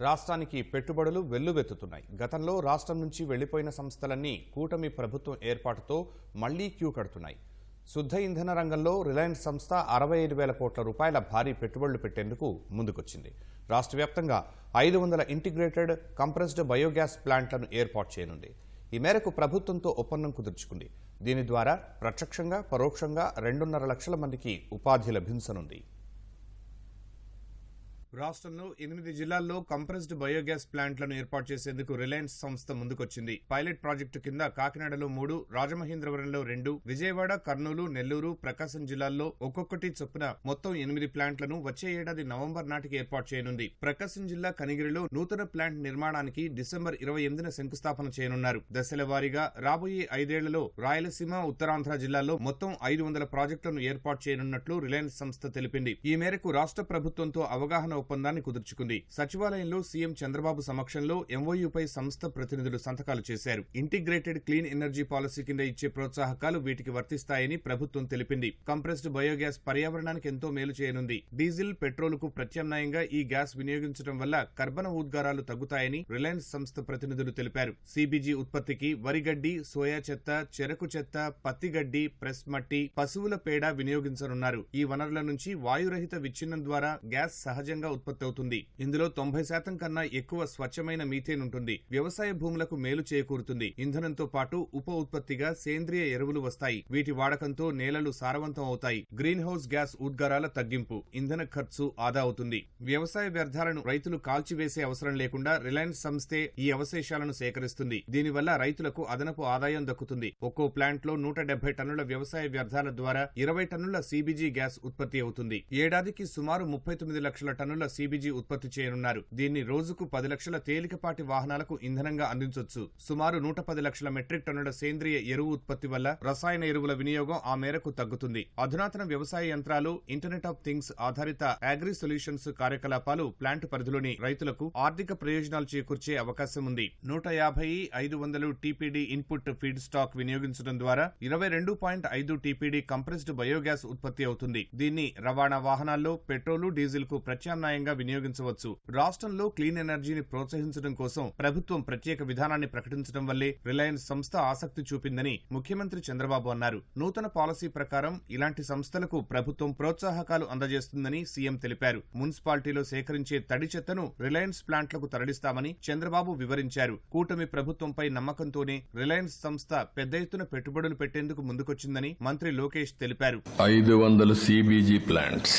రాష్ట్రానికి పెట్టుబడులు వెల్లువెత్తుతున్నాయి. గతంలో రాష్ట్రం నుంచి వెళ్ళిపోయిన సంస్థలన్నీ కూటమి ప్రభుత్వం ఏర్పాటుతో మళ్ళీ క్యూ కడుతున్నాయి. శుద్ధ ఇంధన రంగంలో రిలయన్స్ సంస్థ అరవై ఐదు వేల కోట్ల రూపాయల భారీ పెట్టుబడులు పెట్టేందుకు ముందుకొచ్చింది. రాష్ట్ర వ్యాప్తంగా ఐదు వందల ఇంటిగ్రేటెడ్ కంప్రెస్డ్ బయోగ్యాస్ ప్లాంట్లను ఏర్పాటు చేయనుంది. ఈ మేరకు ప్రభుత్వంతో ఒప్పందం కుదుర్చుకుంది. దీని ద్వారా ప్రత్యక్షంగా పరోక్షంగా రెండున్నర లక్షల మందికి ఉపాధి లభించనుంది. రాష్ట్రంలో ఎనిమిది జిల్లాల్లో కంప్రెస్డ్ బయోగ్యాస్ ప్లాంట్లను ఏర్పాటు చేసేందుకు రిలయన్స్ సంస్థ ముందుకొచ్చింది. పైలట్ ప్రాజెక్టు కింద కాకినాడలో మూడు రాజమహేంద్రవరంలో రెండు విజయవాడ కర్నూలు నెల్లూరు ప్రకాశం జిల్లాల్లో ఒక్కొక్కటి చొప్పున మొత్తం ఎనిమిది ప్లాంట్లను వచ్చే ఏడాది నవంబర్ నాటికి ఏర్పాటు చేయనుంది. ప్రకాశం జిల్లా కనిగిరిలో నూతన ప్లాంట్ నిర్మాణానికి డిసెంబర్ ఇరవై ఎనిమిదిన శంకుస్థాపన చేయనున్నారు. దశల వారీగా రాబోయే ఐదేళ్ళలో రాయలసీమ ఉత్తరాంధ్ర జిల్లాల్లో మొత్తం ఐదు వందల ప్రాజెక్టులను ఏర్పాటు చేయనున్నట్లు రిలయన్స్ సంస్థ తెలిపింది. ఈ మేరకు రాష్ట్ర ప్రభుత్వంతో అవగాహన ఒప్పందాన్ని కుదుర్చుకుంది. సచివాలయంలో సీఎం చంద్రబాబు సమక్షంలో ఎంఓయూపై సంస్థ ప్రతినిధులు సంతకాలు చేశారు. ఇంటిగ్రేటెడ్ క్లీన్ ఎనర్జీ పాలసీ కింద ఇచ్చే ప్రోత్సాహకాలు వీటికి వర్తిస్తాయని ప్రభుత్వం తెలిపింది. కంప్రెస్డ్ బయోగ్యాస్ పర్యావరణానికి ఎంతో మేలు చేయనుంది. డీజిల్ పెట్రోల్కు ప్రత్యామ్నాయంగా ఈ గ్యాస్ వినియోగించడం వల్ల కర్బన ఉద్గారాలు తగ్గుతాయని రిలయన్స్ సంస్థ ప్రతినిధులు తెలిపారు. సిబిజీ ఉత్పత్తికి వరిగడ్డి సోయా చెత్త చెరకు చెత్త పత్తి గడ్డి ప్రెస్ మట్టి పశువుల పేడ వినియోగించనున్నారు. ఈ వనరుల నుంచి వాయురహిత విచ్ఛిన్నం ద్వారా గ్యాస్ సహజంగా ఉత్పత్తి అవుతుంది. ఇందులో తొంభై శాతం కన్నా ఎక్కువ స్వచ్ఛమైన మీథేన్ ఉంటుంది. వ్యవసాయ భూములకు మేలు చేకూరుతుంది. ఇంధనంతో పాటు ఉప ఉత్పత్తిగా సేంద్రియ ఎరువులు వస్తాయి. వీటి వాడకంతో నేలలు సారవంతం అవుతాయి. గ్రీన్ హౌస్ గ్యాస్ ఉద్గారాల తగ్గింపు ఇంధన ఖర్చు ఆదా అవుతుంది. వ్యవసాయ వ్యర్థాలను రైతులు కాల్చివేసే అవసరం లేకుండా రిలయన్స్ సంస్థే ఈ అవశేషాలను సేకరిస్తుంది. దీనివల్ల రైతులకు అదనపు ఆదాయం దక్కుతుంది. ఒక్కో ప్లాంట్లో నూట డెబ్బై టన్నుల వ్యవసాయ వ్యర్థాల ద్వారా ఇరవై టన్నుల సీబీజీ గ్యాస్ ఉత్పత్తి అవుతుంది. ఏడాదికి సుమారు ముప్పై తొమ్మిది లక్షల టన్నుల సీబీజీ ఉత్పత్తి చేయనున్నారు. దీన్ని రోజుకు పది లక్షల తేలికపాటి వాహనాలకు ఇంధనంగా అందించొచ్చు. సుమారు నూట పది లక్షల మెట్రిక్ టన్నుల సేంద్రియ ఎరువు ఉత్పత్తి వల్ల రసాయన ఎరువుల వినియోగం ఆ మేరకు తగ్గుతుంది. అధునాతన వ్యవసాయ యంత్రాలు ఇంటర్నెట్ ఆఫ్ థింగ్స్ ఆధారిత అగ్రి సొల్యూషన్స్ కార్యకలాపాలు ప్లాంట్ పరిధిలోని రైతులకు ఆర్థిక ప్రయోజనాలు చేకూర్చే అవకాశం ఉంది. నూట యాభై ఐదు వందలు టీపీడీ ఇన్పుట్ ఫీడ్ స్టాక్ వినియోగించడం ద్వారా ఇరవై రెండు పాయింట్ ఐదు టీపీడీ కంప్రెస్డ్ బయోగ్యాస్ ఉత్పత్తి అవుతుంది. దీన్ని రవాణా వాహనాల్లో పెట్రోలు డీజిల్కు ప్రత్యామ్నాయంగా వినియోగించవచ్చు. రాష్ట్రంలో క్లీన్ ఎనర్జీని ప్రోత్సహించడం కోసం ప్రభుత్వం ప్రత్యేక విధానాన్ని ప్రకటించడం వల్లే రిలయన్స్ సంస్థ ఆసక్తి చూపిందని ముఖ్యమంత్రి చంద్రబాబు అన్నారు. నూతన పాలసీ ప్రకారం ఇలాంటి సంస్థలకు ప్రభుత్వం ప్రోత్సాహకాలు అందజేస్తుందని సీఎం తెలిపారు. మున్సిపాలిటీలో సేకరించే తడి చెత్తను రిలయన్స్ ప్లాంట్లకు తరలిస్తామని చంద్రబాబు వివరించారు. కూటమి ప్రభుత్వంపై నమ్మకంతోనే రిలయన్స్ సంస్థ పెద్ద ఎత్తున పెట్టుబడులు పెట్టేందుకు ముందుకొచ్చిందని మంత్రి లోకేష్ తెలిపారు. ఐదు వందల సిబిజీ ప్లాంట్స్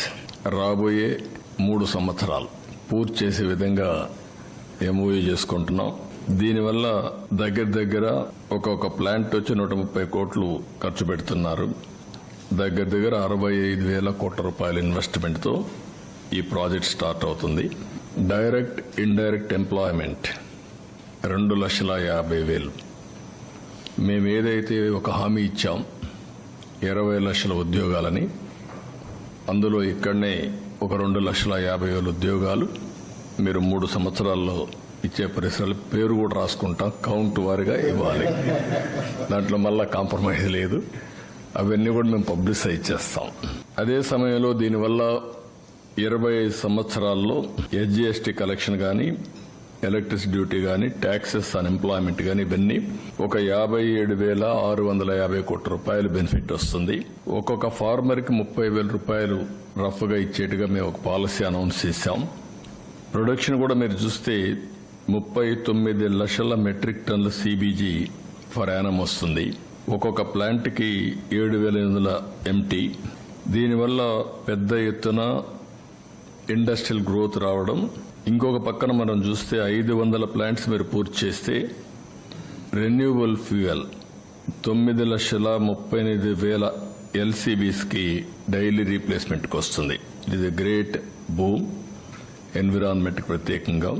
రాబోయే మూడు సంవత్సరాలు. పూర్తి చేసే విధంగా ఎంఓయూ చేసుకుంటున్నాం. దీనివల్ల దగ్గర దగ్గర ఒక్కొక్క ప్లాంట్ వచ్చి నూట ముప్పై కోట్లు ఖర్చు పెడుతున్నారు. దగ్గర దగ్గర అరవై ఐదు వేల కోట్ల రూపాయల ఇన్వెస్ట్మెంట్తో ఈ ప్రాజెక్ట్ స్టార్ట్ అవుతుంది. డైరెక్ట్ ఇండైరెక్ట్ ఎంప్లాయ్మెంట్ రెండు లక్షల యాభై వేలు. మేము ఏదైతే ఒక హామీ ఇచ్చాం ఇరవై లక్షల ఉద్యోగాలని అందులో ఇక్కడనే ఒక రెండు లక్షల యాభై వేల ఉద్యోగాలు. మీరు మూడు సంవత్సరాల్లో ఇచ్చే పరిసరాలు పేరు కూడా రాసుకుంటాం. కౌంట్ వారిగా ఇవ్వాలి. దాంట్లో మళ్ళీ కాంప్రమైజ్ లేదు. అవన్నీ కూడా మేము పబ్లిసైజ్ చేస్తాం. అదే సమయంలో దీనివల్ల ఇరవై ఐదు సంవత్సరాల్లో ఎస్జిఎస్టీ కలెక్షన్ కానీ ఎలక్ట్రిసిటీ డ్యూటీ కానీ ట్యాక్సెస్ అన్ఎంప్లాయ్మెంట్ కానీ ఇవన్నీ ఒక యాభై ఏడు వేల ఆరు వందల యాభై కోట్ల రూపాయలు బెనిఫిట్ వస్తుంది. ఒక్కొక్క ఫార్మర్కి ముప్పై వేల రూపాయలు రఫ్గా ఇచ్చేట్టుగా మేము ఒక పాలసీ అనౌన్స్ చేశాం. ప్రొడక్షన్ కూడా మీరు చూస్తే ముప్పై తొమ్మిది లక్షల మెట్రిక్ టన్ల సీబీజీ ఫర్ యానం వస్తుంది. ఒక్కొక్క ప్లాంట్కి ఏడు వేల ఎనిమిది వందల ఎంటీ. దీనివల్ల పెద్ద ఎత్తున ఇండస్ట్రియల్ గ్రోత్ రావడం ఇంకొక పక్కన మనం చూస్తే ఐదు వందల ప్లాంట్స్ మీరు పూర్తి చేస్తే రెన్యూవబుల్ ఫ్యూయల్ తొమ్మిది లక్షల ముప్పై ఎనిమిది వేల ఎల్సీబీస్కి డైలీ రీప్లేస్మెంట్కి వస్తుంది. ఇది గ్రేట్ బూమ్. ఎన్విరాన్మెంట్ ప్రత్యేకంగా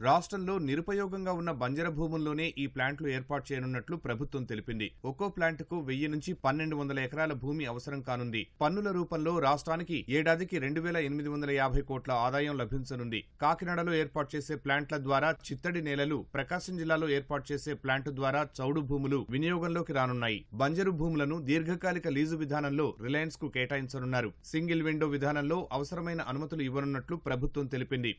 రాష్ట్రంలో నిరుపయోగంగా ఉన్న బంజర భూముల్లోనే ఈ ప్లాంట్లు ఏర్పాటు చేయనున్నట్లు ప్రభుత్వం తెలిపింది. ఒక్కో ప్లాంటుకు వెయ్యి నుంచి పన్నెండు వందల ఎకరాల భూమి అవసరం కానుంది. పన్నుల రూపంలో రాష్ట్రానికి ఏడాదికి రెండు వేల ఎనిమిది వందల యాభై కోట్ల ఆదాయం లభించనుంది. కాకినాడలో ఏర్పాటు చేసే ప్లాంట్ల ద్వారా చిత్తడి నేలలు ప్రకాశం జిల్లాలో ఏర్పాటు చేసే ప్లాంటు ద్వారా చౌడు భూములు వినియోగంలోకి రానున్నాయి. బంజరు భూములను దీర్ఘకాలిక లీజు విధానంలో రిలయన్స్కు కేటాయించనున్నారు. సింగిల్ విండో విధానంలో అవసరమైన అనుమతులు ఇవ్వనున్నట్లు ప్రభుత్వం తెలిపింది.